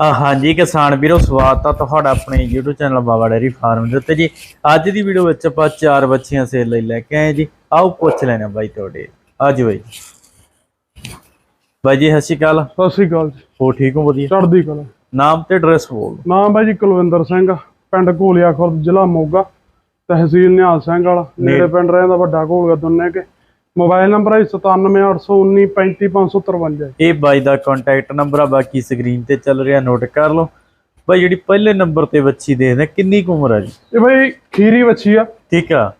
ਹਾਂਜੀ ਕਿਸਾਨ ਵੀਰੋ ਸਵਾਗਤ ਆ ਤੁਹਾਡਾ ਆਪਣੇ YouTube channel Baba dairy farm ਦੇ ਉੱਤੇ ਜੀ। ਅੱਜ ਦੀ ਵੀਡੀਓ ਵਿੱਚ ਆਪਾਂ ਚਾਰ ਬੱਚੀਆਂ ਸੇਲ ਲਈ ਲੈ ਕੇ ਆਏ ਜੀ। ਆਓ ਪੁੱਛ ਲੈਣਾ ਬਾਈ ਤੁਹਾਡੇ। ਆਜੋ ਬਾਈ। ਬਾਈ ਜੀ ਸਤਿ ਸ਼੍ਰੀ ਅਕਾਲ। ਸਤਿ ਸ੍ਰੀ ਅਕਾਲ ਜੀ। ਹੋ ਠੀਕ ਹੋ? ਵਧੀਆ। ਚੜ੍ਹਦੀ ਕਲਾ। ਨਾਮ ਤੇ ਐਡਰੈਸ ਬੋਲ ਨਾਮ ਬਾਈ ਜੀ ਕੁਲਵਿੰਦਰ ਸਿੰਘ ਪਿੰਡ ਘੋਲੀਆ ਖੁਰਦ ਜ਼ਿਲ੍ਹਾ ਮੋਗਾ। ਤਹਿਸੀਲ ਨਿਹਾਲ ਸਿੰਘ ਵਾਲਾ। ਨੇੜੇ। ਪਿੰਡ ਰਹਿੰਦਾ ਵੱਡਾ ਘੋਲਗਾ ਦੁੰਨੇ ਕੇ। ਮੋਬਾਈਲ ਨੰਬਰ ਹੈ 9781935553 ਇਹ ਬਾਈ ਦਾ ਕੰਟੈਕਟ ਨੰਬਰ ਆ ਬਾਕੀ ਸਕਰੀਨ ਤੇ ਚੱਲ ਰਿਹਾ ਨੋਟ ਕਰ ਲਓ। ਬਾਈ ਜਿਹੜੀ ਪਹਿਲੇ ਨੰਬਰ ਤੇ ਬੱਚੀ ਦੇਖਦੇ ਕਿੰਨੀ ਕੁ ਉਮਰ ਆ ਜੀ? ਇਹ ਬਾਈ ਖੀਰੀ ਵੱਛੀ ਆ। ਠੀਕ ਆ।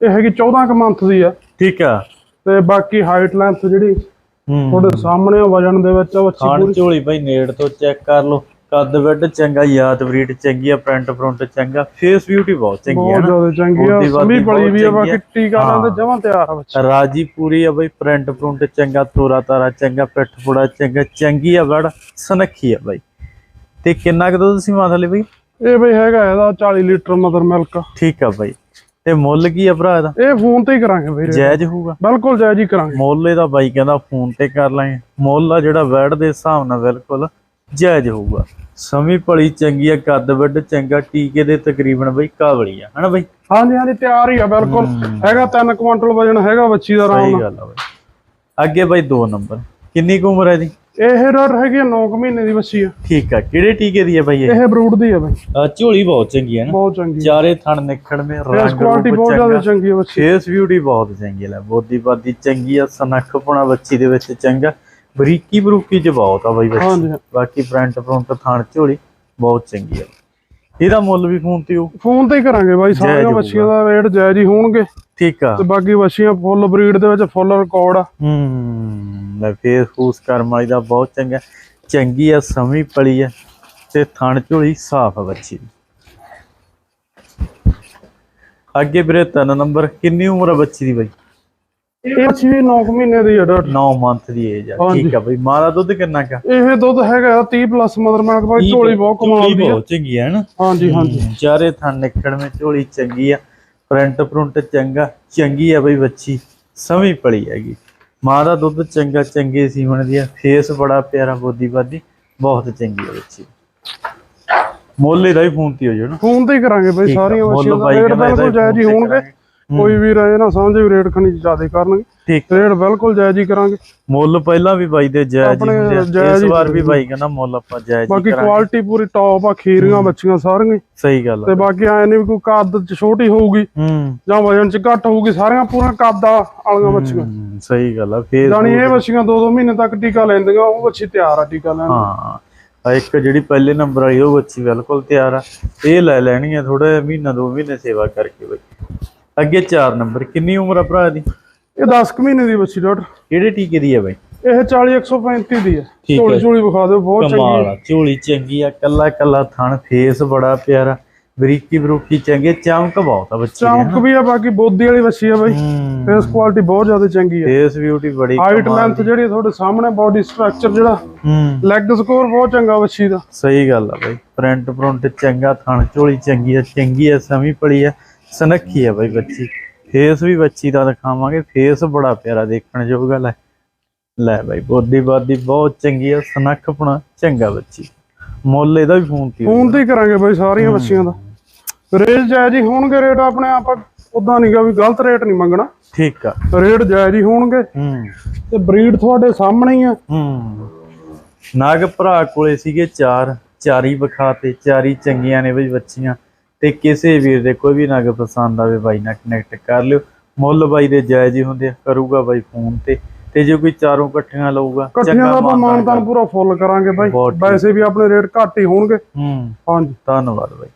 ਇਹ ਹੈਗੀ 14 ਕੁ ਮੰਥ ਦੀ ਆ। ਠੀਕ ਆ। ਤੇ ਬਾਕੀ ਹਾਈਟ ਲੈਂਥ ਜਿਹੜੀ ਹੂੰ। ਤੁਹਾਡੇ ਸਾਹਮਣੇ ਵਜਨ ਦੇ ਵਿੱਚ ਵੱਛੀ ਪੂਰੀ। ਝੋਲੀ ਬਾਈ ਨੇੜ ਤੋਂ ਚੈੱਕ ਕਰ ਲਓ। ਕੱਦ ਵੱਡ ਚੰਗਾ ਯਾਦ ਬਰੀਡ ਚੰਗੀ ਆ ਪ੍ਰਿੰਟ ਪ੍ਰਿੰਟ ਚੰਗਾ ਫੇਸ ਬਿਊਟੀ ਬਹੁਤ ਚੰਗੀ ਹੈ ਬਹੁਤ ਜ਼ਿਆਦਾ ਚੰਗੀ ਆ ਸਮੀ ਬੜੀ ਵੀ ਆ ਬਾਕੀ ਟੀਕਾ। ਲਾਉਂਦੇ ਜਮਾਂ ਤਿਆਰ ਆ ਬੱਚੀ। ਰਾਜੀ ਪੂਰੀ ਆ ਬਾਈ ਪ੍ਰਿੰਟ ਪ੍ਰਿੰਟ ਚੰਗਾ ਤੋਰਾ ਤਾਰਾ ਚੰਗਾ ਪਿੱਠ ਪੁੜਾ ਚੰਗਾ ਚੰਗੀ ਆ ਵੜ ਸਨੱਖੀ ਆ ਬਾਈ। ਤੇ ਕਿੰਨਾ ਕੁ ਦੁੱਧ ਸੀ ਮਾਥਲੇ ਬਾਈ? ਇਹ ਬਈ ਹੈਗਾ ਇਹਦਾ 40 ਲੀਟਰ ਮਦਰ ਮਿਲਕ। ਠੀਕ ਆ ਬਾਈ। ਤੇ ਮੁੱਲ ਕੀ ਆ ਭਰਾ ਇਹਦਾ? ਇਹ ਫੋਨ ਤੇ ਹੀ ਕਰਾਂਗੇ ਵੀਰੇ ਜਾਇਜ਼ ਹੋਊਗਾ। ਬਿਲਕੁਲ ਜਾਇਜ਼ ਹੀ ਕਰਾਂਗੇ। ਮੁੱਲ ਇਹਦਾ ਬਾਈ ਕਹਿੰਦਾ ਫੋਨ ਤੇ ਕਰ ਲਾਂਗੇ। ਮੁੱਲ ਆ ਜਿਹੜਾ ਵੈੜ ਦੇ ਹਿਸਾਬ ਨਾਲ ਬਿਲਕੁਲ। ਜਾਇਜ਼ ਹੋਊਗਾ। ਸਮੀ ਭਲੀ ਚੰਗੀ ਆ ਕੱਦ ਵੱਡ ਚੰਗਾ ਟੀਕੇ ਦੇ ਤਕਰੀਬਨ ਬਈ ਕਾਬਲੀ ਆ ਹਨਾ ਬਈ? ਹਾਂਜੀ ਹਾਂਜੀ ਤਿਆਰ ਹੀ ਆ ਬਿਲਕੁਲ। ਹੈਗਾ 3 ਕੁਇੰਟਲ ਵਜਨ ਹੈਗਾ ਬੱਚੀ ਦਾ ਆਰਾਮ ਸਹੀ ਨਾਲ। ਗੱਲ ਆ ਬਈ। ਅੱਗੇ ਬਈ 2 ਨੰਬਰ। ਕਿੰਨੀ ਕੁ ਉਮਰ ਹੈ ਦੀ ਇਹ ਰੋਡ ਹੈਗੀ 9 ਮਹੀਨੇ ਦੀ ਬੱਚੀ ਆ। ਠੀਕ ਆ ਕਿਹੜੇ ਟੀਕੇ ਦੀ ਹੈ ਬਈ ਇਹ? ਇਹ ਬਰੂਡ ਦੀ ਆ ਬਈ। ਝੋਲੀ ਬਹੁਤ ਚੰਗੀ ਹੈ ਨਾ। ਬਹੁਤ ਚੰਗੀ ਚਾਰੇ ਥਣ ਨਿਖੜ ਮੇ ਰੰਗ ਕੁਆਲਿਟੀ ਬਹੁਤ ਜ਼ਿਆਦਾ ਚੰਗਾ। ਆ ਬੱਚੀ ਫੇਸ ਬਿਊਟੀ ਬਹੁਤ ਚੰਗੀ ਲੈ ਬੋਦੀ ਬਾਦੀ ਚੰਗੀ ਆ ਸਨੱਖਪਣਾ ਬੱਚੀ ਦੇ ਵਿੱਚ ਚੰਗਾ। ਬਰੀਕੀ ਬਰੂਕੀ ਚ ਬਹੁਤ ਆ ਬਈ ਹਾਂਜੀ। ਬਾਕੀ ਪ੍ਰਿੰਟ ਪ੍ਰਿੰਟ ਥਣ ਝੋਲੀ ਬਹੁਤ ਚੰਗੀ ਆ। ਇਹਦਾ ਮੁੱਲ ਵੀ ਫੋਨ ਤੇ ਉਹ ਫੋਨ ਤੇ ਹੀ ਕਰਾਂਗੇ ਬਾਈ ਸਾਰੀਆਂ ਹੋਊਗਾ। ਬੱਚੀਆਂ ਦਾ ਰੇਟ ਜਾਇਜ਼ ਹੀ ਹੋਣਗੇ। ਠੀਕ ਆ। ਤੇ ਬਾਕੀ ਬੱਚੀਆਂ ਫੁੱਲ ਬਰੀਡ ਦੇ ਵਿੱਚ ਫੁੱਲ ਰਿਕਾਰਡ ਆ। ਹੂੰ ਲੈ ਫੇਸ ਫੂਸ ਕਰਮ ਵਾਲੀ ਦਾ ਬਹੁਤ ਚੰਗਾ। ਚੰਗੀ ਆ ਸਮੀ ਪਲੀ ਆ ਤੇ ਥਣ ਝੋਲੀ ਸਾਫ਼ ਆ ਬੱਚੀ ਦੀ। ਅੱਗੇ ਵੀਰੇ ਤਿੰਨ ਨੰਬਰ ਕਿੰਨੀ ਉਮਰ ਆ ਬੱਚੀ ਦੀ ਬਾਈ? ਇਹ ਬੱਚੀ ਵੀ 9 ਮਹੀਨੇ ਦੀ ਆ ਡਾਕਟਰ। 9 ਮੰਥ ਦੀ ਏਜ ਆ। ਠੀਕ ਆ ਬਈ। ਮਾਰਾ ਦੁੱਧ ਕਿੰਨਾ ਕਾ ਇਹ ਦੁੱਧ ਹੈਗਾ 30 ਪਲੱਸ ਮਦਰ ਮਿਲਕ ਬਾਈ ਝੋਲੀ ਬਹੁਤ ਕਮਾਲ ਦੀ ਆ। ਬਹੁਤ ਚੰਗੀ ਹੈ ਨਾ ਹਾਂਜੀ ਹਾਂਜੀ। ਚਾਰੇ ਥਣ ਨਿਕੜ ਮੇ ਝੋਲੀ ਚੰਗੀ ਆ। ਪ੍ਰਿੰਟ ਪ੍ਰਿੰਟ ਚੰਗਾ ਚੰਗੀ ਆ ਬਈ ਬੱਚੀ। ਸਮੀ ਪਲੀ ਹੈਗੀ। ਮਾਂ ਦਾ ਦੁੱਧ ਚੰਗਾ ਚੰਗੇ ਸੀਮਣ ਦੀ ਆ। ਫੇਸ ਬੜਾ ਪਿਆਰਾ ਬੋਦੀ ਬਾਦੀ। ਬਹੁਤ ਚੰਗੀ ਆ ਬੱਚੀ। ਮੁੱਲ ਇਹਦਾ ਹੀ ਫੋਨ ਤੇ ਹੋ ਜਾਣਾ ਫੋਨ ਤੇ ਹੀ ਕਰਾਂਗੇ ਬਾਈ ਸਾਰੀਆਂ ਬੱਚੀਆਂ ਦਾ ਰੇਟ ਬਿਲਕੁਲ ਜਾਇਜ਼ ਹੀ ਹੋਣਗੇ। ਕੋਈ ਵੀ ਰਹੇ ਨਾ ਸਮਝੇ ਵੀ ਰੇਟ ਖਣੀ ਜ਼ਿਆਦਾ ਕਰਨਗੇ। ਠੀਕ। ਰੇਟ ਬਿਲਕੁਲ ਜਾਇਜ਼ ਹੀ ਕਰਾਂਗੇ। ਮੁੱਲ ਪਹਿਲਾਂ ਵੀ ਬਾਈ ਦੇ ਜਾਇਜ਼ ਹੀ ਇਸ ਵਾਰ ਵੀ ਬਾਈ ਕਹਿੰਦਾ ਮੁੱਲ ਆਪਾਂ ਜਾਇਜ਼ ਬਾਕੀ ਕੁਆਲਿਟੀ ਪੂਰੀ ਟੌਪ ਆ ਖੀਰੀਆਂ ਬੱਚੀਆਂ ਸਾਰੀਆਂ। ਸਹੀ ਗੱਲ ਤੇ ਬਾਕੀ ਐ ਨਹੀਂ ਵੀ ਕੋਈ ਕੱਦ ਚ ਛੋਟੀ ਹੋਊਗੀ ਜਾਂ ਵਜਨ ਚ ਘੱਟ ਹੋਊਗੀ ਸਾਰੀਆਂ ਪੂਰਾ ਕੱਦ ਆ ਵਾਲੀਆਂ ਬੱਚੀਆਂ। ਸਹੀ ਗੱਲ ਆ ਫੇਸ ਜਾਣੀ ਇਹ ਬੱਚੀਆਂ 2-2 ਮਹੀਨੇ ਤੱਕ ਟੀਕਾ ਲੈਂਦੀਆਂ ਉਹ ਬੱਚੀ ਤਿਆਰ ਆ ਟੀਕਾ ਲੈਣ। ਹਾਂ ਇੱਕ ਜਿਹੜੀ ਪਹਿਲੇ ਨੰਬਰ ਵਾਲੀ ਉਹ ਬੱਚੀ ਬਿਲਕੁਲ ਤਿਆਰ ਆ। ਇਹ ਲੈ ਲੈਣੀ ਆ ਥੋੜਾ ਮਹੀਨਾ ਦੋ ਮਹੀਨੇ ਸੇਵਾ ਕਰਕੇ ਬਈ ਅੱਗੇ 4 ਨੰਬਰ ਕਿੰਨੀ ਉਮਰ ਆ ਭਰਾ ਦੀ? ਇਹ 10 ਕੁ ਮਹੀਨੇ ਦੀ ਬੱਚੀ ਡਾਕਟਰ। ਕਿਹੜੇ ਟੀਕੇ ਦੀ ਆ ਬਈ? ਇਹ 40 135 ਦੀ ਹੈ ਹੈ। ਝੋਲੀ ਝੋਲੀ ਵਿਖਾ ਦਿਓ ਬਹੁਤ ਚੰਗੀ ਆ। ਝੋਲੀ ਚੰਗੀ ਆ ਕੱਲਾ ਕੱਲਾ ਥਣ ਫੇਸ ਬੜਾ ਪਿਆਰਾ ਬਰੀਕੀ ਬਰੂਕੀ ਚੰਗੇ ਚਮਕ ਬਹੁਤ ਆ ਬੱਚੀ ਚੌਂਕ ਵੀ ਆ ਬਾਕੀ ਬੋਦੀ ਵਾਲੀ ਬੱਚੀ ਆ ਬਾਈ। ਹੂੰ। ਫੇਸ ਕੁਆਲਿਟੀ ਬਹੁਤ ਜ਼ਿਆਦਾ ਚੰਗੀ ਹੈ ਫੇਸ ਬਿਊਟੀ ਬੜੀ ਹਾਈਟ ਲੈਂਥ ਜਿਹੜੀ ਤੁਹਾਡੇ ਸਾਹਮਣੇ ਬਾਡੀ ਸਟਰਕਚਰ ਜਿਹੜਾ ਹੂੰ। ਲੈਗ ਸਕੋਰ ਬਹੁਤ ਚੰਗਾ ਬੱਚੀ ਦਾ। ਸਹੀ ਗੱਲ ਆ ਬਈ ਪ੍ਰਿੰਟ ਪ੍ਰਿੰਟ ਚੰਗਾ ਥਣ ਝੋਲੀ ਚੰਗੀ ਆ ਚੰਗੀ ਆ ਸਮੀ ਪੜੀ ਆ। ਸਨੱਖੀ ਆ ਬਈ ਬੱਚੀ। ਫੇਸ ਵੀ ਬੱਚੀ ਦਾ ਦਿਖਾਵਾਂਗੇ। ਫੇਸ ਬੜਾ ਪਿਆਰਾ ਦੇਖਣ ਯੋਗ ਲੈ। ਲੈ ਬਈ ਬੋਦੀ ਬਾਦੀ ਬਹੁਤ ਚੰਗੀ ਆ ਸਨੱਖਪਣਾ ਚੰਗਾ ਬੱਚੀ। ਮੁੱਲ ਇਹਦਾ ਵੀ ਫੋਨ ਤੇ ਫੋਨ ਤੇ ਹੀ ਕਰਾਂਗੇ ਬਾਈ ਸਾਰੀਆਂ ਬੱਚੀਆਂ ਦਾ। ਰੇਟ ਜਾਇਜ਼ ਹੀ ਹੋਣਗੇ ਰੇਟ ਆਪਣੇ ਆਪਾਂ ਉਦਾਂ ਨਹੀਂਗਾ ਵੀ ਗਲਤ ਰੇਟ ਨਹੀਂ ਮੰਗਣਾ। ਠੀਕ ਆ। ਰੇਟ ਜਾਇਜ਼ ਹੀ ਹੋਣਗੇ। ਹੂੰ। ਤੇ ਬਰੀਡ ਤੁਹਾਡੇ ਸਾਹਮਣੇ ਹੀ ਆ। ਹੂੰ। ਨਾਗ ਭਰਾ ਕੋਲੇ ਸੀਗੇ ਚਾਰ ਚਾਰੀ ਵਿਖਾਤੇ ਚਾਰੀ ਚੰਗੀਆਂ ਨੇ ਬਈ ਬੱਚੀਆਂ। ਤੇ ਕਿਸੇ ਵੀਰ ਦੇ ਕੋਈ ਵੀ ਨਗ ਪਸੰਦ ਆਵੇ ਬਾਈ ਨਾਲ ਕਨੈਕਟ ਕਰ ਲਿਓ। ਮੁੱਲ ਬਾਈ ਦੇ ਜਾਇਜ਼ ਹੀ ਹੁੰਦੇ ਆ ਕਰੂਗਾ ਬਾਈ ਫੋਨ ਤੇ। ਤੇ ਜੇ ਕੋਈ ਚਾਰੋਂ ਇਕੱਠੀਆਂ ਲਊਗਾ ਇਕੱਠੀਆਂ ਦਾ ਆਪਾਂ ਮਾਨਤਾਨ ਪੂਰਾ ਫੁੱਲ ਕਰਾਂਗੇ ਬਾਈ। ਵੈਸੇ ਵੀ ਆਪਣੇ ਰੇਟ ਘੱਟ ਹੀ ਹੋਣਗੇ। ਹੂੰ। ਹਾਂਜੀ। ਧੰਨਵਾਦ ਬਾਈ।